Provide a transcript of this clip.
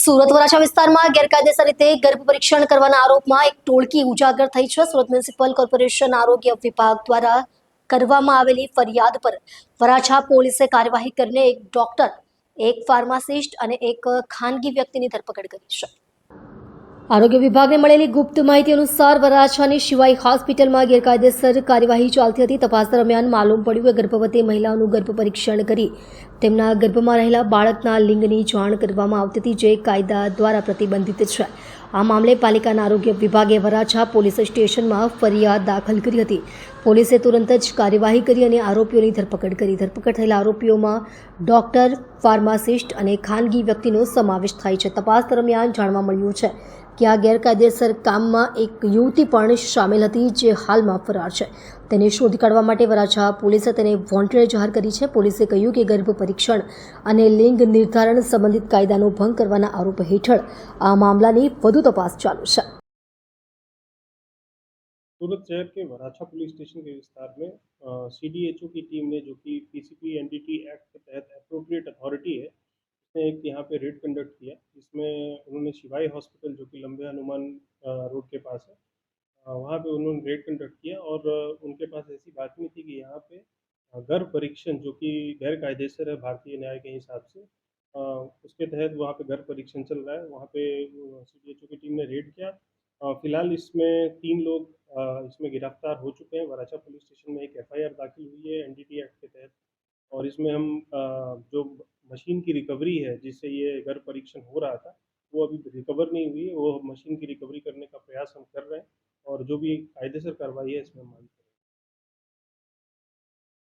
સુરત વરાછા વિસ્તારમાં ગેરકાયદેસર રીતે ગર્ભ પરીક્ષણ કરવાના આરોપમાં એક ટોળકી ઉજાગર થઈ છે. સુરત મ્યુનિસિપલ કોર્પોરેશન આરોગ્ય વિભાગ દ્વારા કરવામાં આવેલી ફરિયાદ પર વરાછા પોલીસે કાર્યવાહી કરીને એક ડોક્ટર, એક ફાર્માસિસ્ટ અને એક ખાનગી વ્યક્તિની ધરપકડ કરી છે. આરોગ્ય વિભાગને મળેલી ગુપ્ત માહિતી અનુસાર વરાછાની શિવાય હોસ્પિટલમાં ગેરકાયદેસર કાર્યવાહી ચાલતી હતી. તપાસ દરમિયાન માલુમ પડ્યું કે ગર્ભવતી મહિલાઓનું ગર્ભ પરીક્ષણ કરી તેમના ગર્ભમાં રહેલા બાળકના લિંગની જાણ કરવામાં આવતી હતી, જે કાયદા દ્વારા પ્રતિબંધિત છે. આ મામલે પાલિકાના આરોગ્ય વિભાગે વરાછા પોલીસ સ્ટેશનમાં ફરિયાદ દાખલ કરી હતી. પોલીસે તુરંત જ કાર્યવાહી કરી અને આરોપીઓની ધરપકડ કરી. ધરપકડ થયેલા આરોપીઓમાં ડોક્ટર, ફાર્માસિસ્ટ અને ખાનગી વ્યક્તિનો સમાવેશ થાય છે. તપાસ દરમિયાન જાણવા મળ્યું છે કે આ ગેરકાયદેસર કામમાં એક યુવતી પણ સામેલ હતી જે હાલમાં ફરાર છે. તેને શોધી કાઢવા માટે વરાછા પોલીસે તેને વોન્ટેડ જાહેર કરી છે. પોલીસે કહ્યું કે ગર્ભ પરીક્ષણ અને લિંગ નિર્ધારણ સંબંધિત કાયદાનો ભંગ કરવાના આરોપ હેઠળ આ મામલાની વધુ તપાસ ચાલુ છે सूरत शहर के वराछा पुलिस स्टेशन के विस्तार में सी डी एच ओ की टीम ने जो कि P C P N D T act के तहत अप्रोप्रिएट अथॉरिटी है उसने एक यहाँ पे रेड कंडक्ट किया जिसमें उन्होंने शिवाई हॉस्पिटल जो कि लंबे हनुमान अ, रोड के पास है अ, वहाँ पे उन्होंने रेड कंडक्ट किया और अ, उनके पास ऐसी बातमी थी कि यहाँ पे अ, गर्भ परीक्षण जो कि गैर कायदेसर है भारतीय न्याय के हिसाब से अ, उसके तहत वहाँ पे घर परीक्षण चल रहा है। वहाँ पे सी डी एच ओ की टीम ने रेड किया। फ़िलहाल इसमें तीन लोग इसमें गिरफ़्तार हो चुके हैं। वराछा पुलिस स्टेशन में एक एफआईआर दाखिल हुई है एनडीटी एक्ट के तहत। और इसमें हम जो मशीन की रिकवरी है, जिससे ये घर परीक्षण हो रहा था, वो अभी रिकवर नहीं हुई वो मशीन की रिकवरी करने का प्रयास हम कर रहे हैं। और जो भी कायदेसर कार्रवाई है, इसमें हम मानते हैं